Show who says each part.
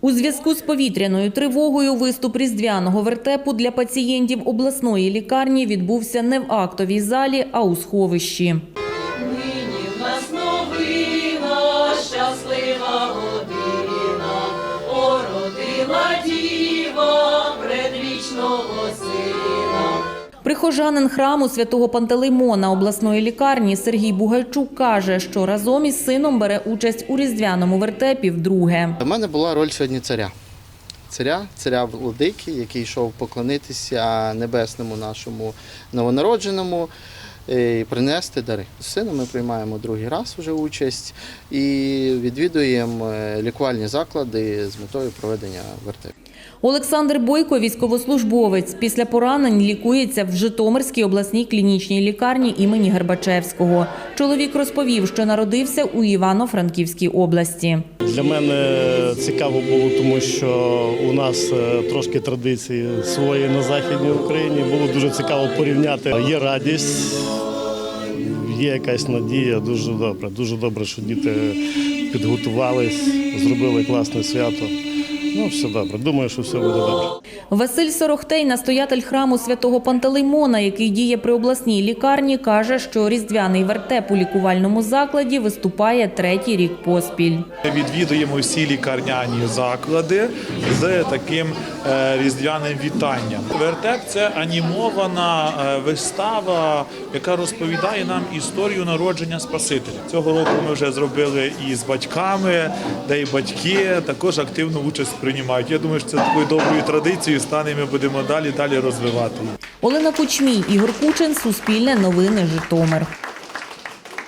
Speaker 1: У зв'язку з повітряною тривогою виступ різдвяного вертепу для пацієнтів обласної лікарні відбувся не в актовій залі, а у сховищі.
Speaker 2: Нині в нас щаслива година, породила діва предвічного сина.
Speaker 1: Прихожанин храму святого Пантелеймона обласної лікарні Сергій Бугайчук каже, що разом із сином бере участь у різдвяному вертепі вдруге.
Speaker 3: У мене була роль сьогодні царя. Царя, царя владики, який йшов поклонитися небесному нашому новонародженому і принести дари. З сином ми приймаємо другий раз вже участь і відвідуємо е, лікувальні заклади з метою проведення вертепу.
Speaker 1: Олександр Бойко, військовослужбовець, після поранень лікується в Житомирській обласній клінічній лікарні імені Гербачевського. Чоловік розповів, що народився у Івано-Франківській області.
Speaker 4: Для мене цікаво було, тому що у нас е, трошки традиції свої на Західній Україні. Було дуже цікаво порівняти. Є радість, є якась надія. Дуже добре. Дуже добре, що діти підготувались, зробили класне свято. Ну, все добре. Думаю, що все буде добре.
Speaker 1: Василь Сорохтей, настоятель храму святого Пантелеймона, який діє при обласній лікарні, каже, що різдвяний вертеп у лікувальному закладі виступає третій рік поспіль.
Speaker 5: Відвідуємо всі лікарняні заклади з таким е, різдвяним вітанням. Вертеп це анімована е, вистава, яка розповідає нам історію народження Спасителя. Цього року ми вже зробили і з батьками, де і батьки також активну участь приймають. Я думаю, що це такою доброю традицією і Ми будемо далі далі розвивати.
Speaker 1: Олена Кучмій, Ігор Кучин, Суспільне новини, Житомир.